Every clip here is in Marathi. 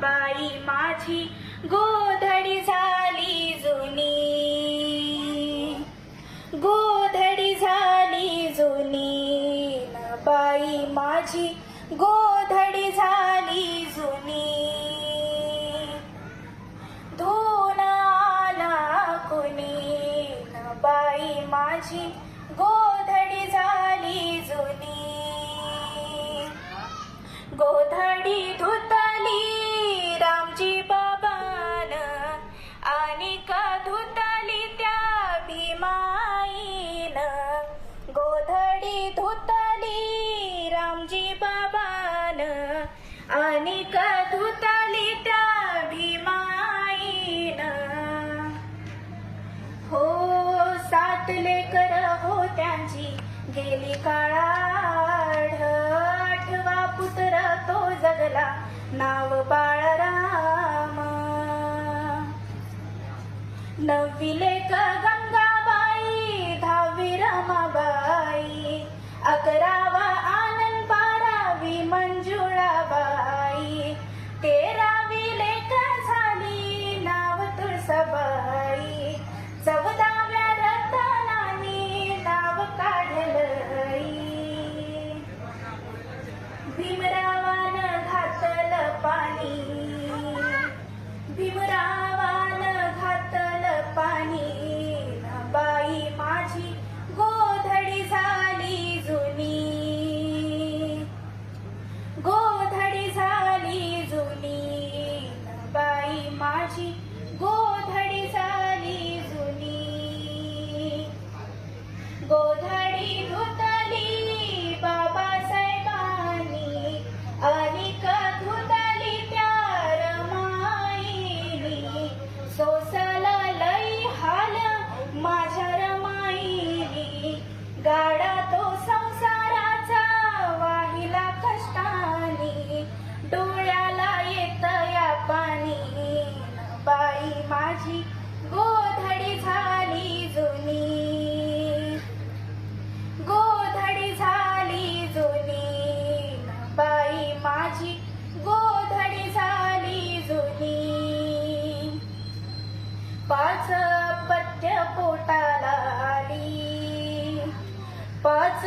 बाई माझी गोधडी झाली जुनी. गोधडी झाली जुनी. बाई माझी गोधडी झाली जुनी. धुन आला कुणी? बाई माझी गोधडी झाली जुनी. गोधडी गेली काळा पोटाला आली. पाच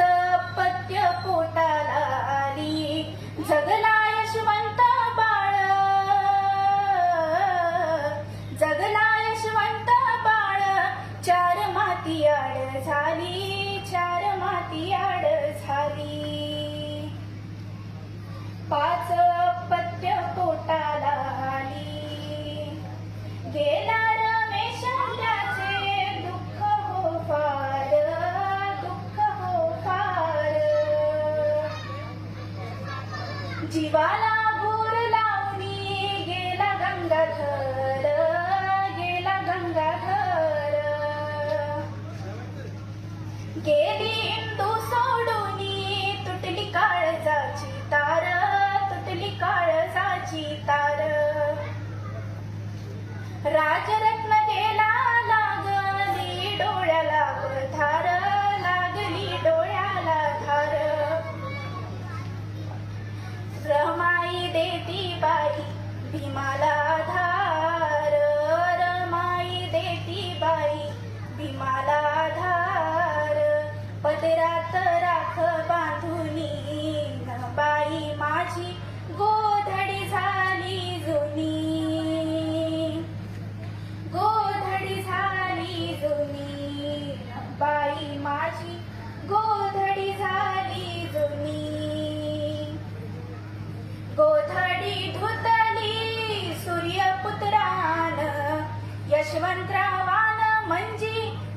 जीवाला गोर लावणी गेला गंगाधर गेला गंगाधर गेली इंदू सोडून तुटली काळजाची तार तुटली काळजाची तार. राज mahala श्रीमंतरावान म्हणजे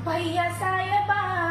भैया साहेबा.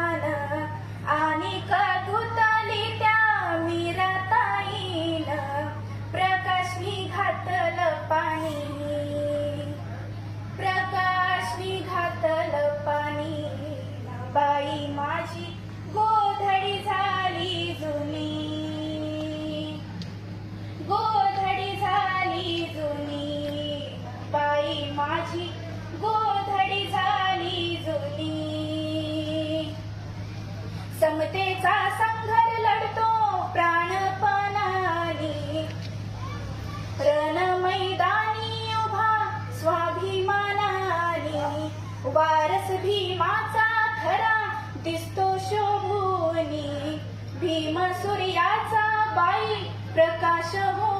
ప్రకాశము